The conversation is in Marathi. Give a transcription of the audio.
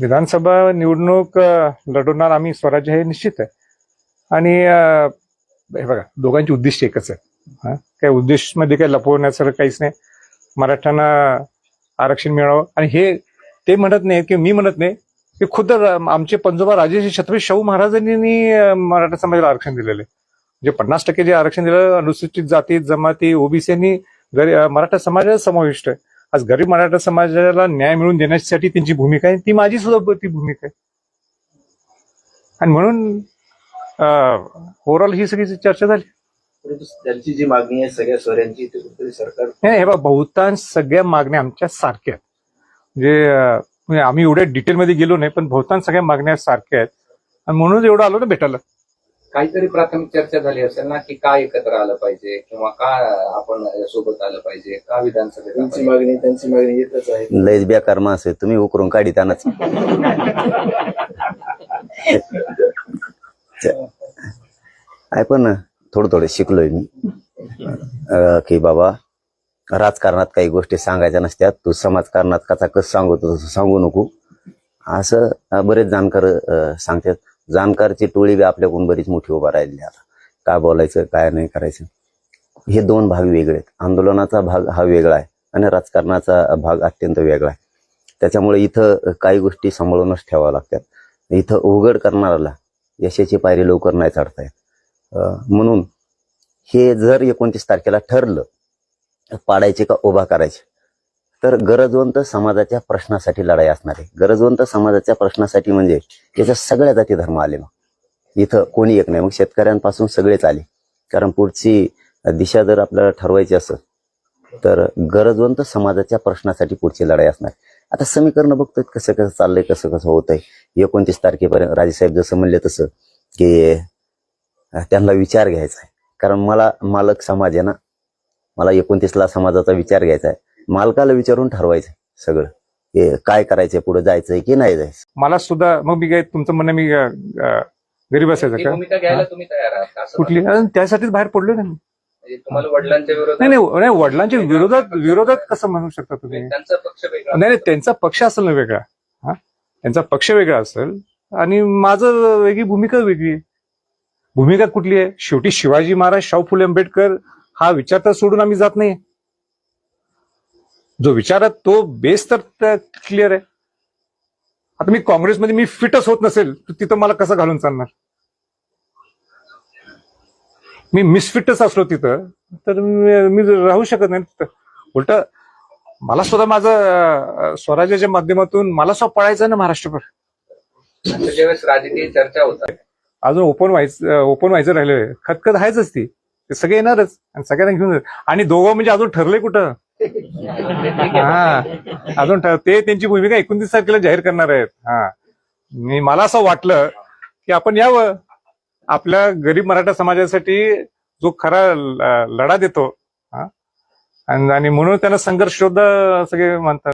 विधानसभा निवडणूक लढवणार आम्ही स्वराज्य हे निश्चित आहे. आणि हे बघा दोघांची उद्दिष्ट एकच आहे. काही उद्दिष्टमध्ये काही लपवण्यासारखं काहीच नाही. मराठ्यांना आरक्षण मिळावं. आणि हे ते म्हणत नाही की मी म्हणत नाही की खुद्द आमचे पंजोबा राजे छत्रपती शाहू महाराजांनी मराठा समाजाला आरक्षण दिलेलं आहे. म्हणजे पन्नास टक्के जे आरक्षण दिलं अनुसूचित जाती जमाती ओबीसी गरी- मराठा समाजाला समाविष्ट आहे. आज गरीब मराठा समाजाला न्याय मिळवून देण्यासाठी त्यांची भूमिका आहे. ती माझी सुद्धा ती भूमिका आहे. आणि म्हणून ओव्हरऑल ही सगळी चर्चा झाली. त्यांची जी मागणी आहे सगळ्या कुठेतरी सरकार नाही, हे बघा बहुतांश सगळ्या मागण्या आमच्या सारख्या आहेत. म्हणजे म्हणजे आम्ही एवढ्या डिटेलमध्ये गेलो नाही पण बहुतांश सगळ्या मागण्या सारख्या आहेत. आणि म्हणून एवढं आलो ना भेटायला. काहीतरी प्राथमिक चर्चा झाली असेल ना की का एकत्र आलं पाहिजे किंवा का आपण सोबत आलं पाहिजे का विधानसभेत त्यांची आपण- मागणी त्यांची मागणी एकच आहे. लयच बेकार माणस आहे. तुम्ही उकरून काढितानाच आहे पण थोडं थोडं शिकलोय मी. अं, की बाबा राजकारणात काही गोष्टी सांगायच्या नसत्यात. तू समाजकारणात कसा कस सांगतो तसं सांगू नको. असं अं, बरेच जाणकार अं, सांगतात. जाणकारची टोळी बी आपल्याकडून बरीच मोठी उभा राहिली आता. काय बोलायचं काय नाही करायचं. हे दोन भाग वेगळे आहेत. आंदोलनाचा भाग हा वेगळा आहे आणि राजकारणाचा भाग अत्यंत वेगळा आहे. त्याच्यामुळे इथं काही गोष्टी सांभाळूनच ठेवाव्या लागतात. इथं उघड करणाऱ्याला यशाची पायरी लवकर नाही चढता येत. म्हणून हे जर एकोणतीस तारखेला ठरलं पाडायचे का उभा करायचे? तर गरजवंत समाजाच्या प्रश्नासाठी लढाई असणार आहे. गरजवंत समाजाच्या प्रश्नासाठी म्हणजे याच्या सगळ्या जाती धर्म आले मग. इथं कोणी एक नाही. मग शेतकऱ्यांपासून सगळेच आले. कारण पुढची दिशा जर आपल्याला ठरवायची असेल तर गरजवंत समाजाच्या प्रश्नासाठी पुढची लढाई असणार. आता समीकरण बघतोय कसं कसं चाललंय कसं कसं होतंय. एकोणतीस तारखेपर्यंत राजेसाहेब जसं म्हणले तसं की त्यांना विचार घ्यायचा आहे. कारण मला मालक समाज आहे ना. मला एकोणतीसला समाजाचा विचार घ्यायचा आहे. मालकाला विचारून ठरवायचं सगळं. हे काय करायचंय पुढे जायचंय की नाही जायचं मला सुद्धा मग मी काय तुमचं म्हणणं मी अं, गरीब असायचं का? भूमिका घ्यायला तुम्ही तयार आहात असं कुठली? आणि त्यासाठीच बाहेर पडलो ना मी. म्हणजे तुम्हाला वडिलांच्या विरोधात नाही नाही नाही वडिलांच्या विरोधात विरोधात कसं म्हणू शकता तुम्ही? त्यांचा पक्ष वेगळा नाही नाही त्यांचा पक्ष असेल ना वेगळा. हा? त्यांचा पक्ष वेगळा असेल. आणि माझं वेगळी भूमिका वेगळी आहे. भूमिका कुठली आहे? शेवटी शिवाजी महाराज शाहू फुले आंबेडकर हा विचार तर सोडून आम्ही जात नाही. जो विचार आहे तो बेस तर क्लिअर आहे. आता मी काँग्रेसमध्ये मी फिटच होत नसेल तर तिथं मला कसं घालून चालणार? मी मिसफिटच असलो तिथं तर मी राहू शकत नाही तिथं. उलट मला सुद्धा माझं स्वराज्याच्या माध्यमातून मला सुद्धा पळायचं ना महाराष्ट्रभर. राजकीय चर्चा होतात अजून ओपन व्हायचं ओपन व्हायचं राहिलं खतखत आहेच ती. ते सगळे येणारच आणि सगळ्यांना घेऊन. आणि दोघं म्हणजे अजून ठरले कुठं? हा अजून ठर ते त्यांची भूमिका एकोणतीस तारखेला जाहीर करणार आहेत. हा. मी मला असं वाटलं की आपण यावं. आपल्या गरीब मराठा समाजासाठी जो खरा लढा देतो हा. आणि आणि म्हणून त्यांना संघर्ष शोध सगळे म्हणतात.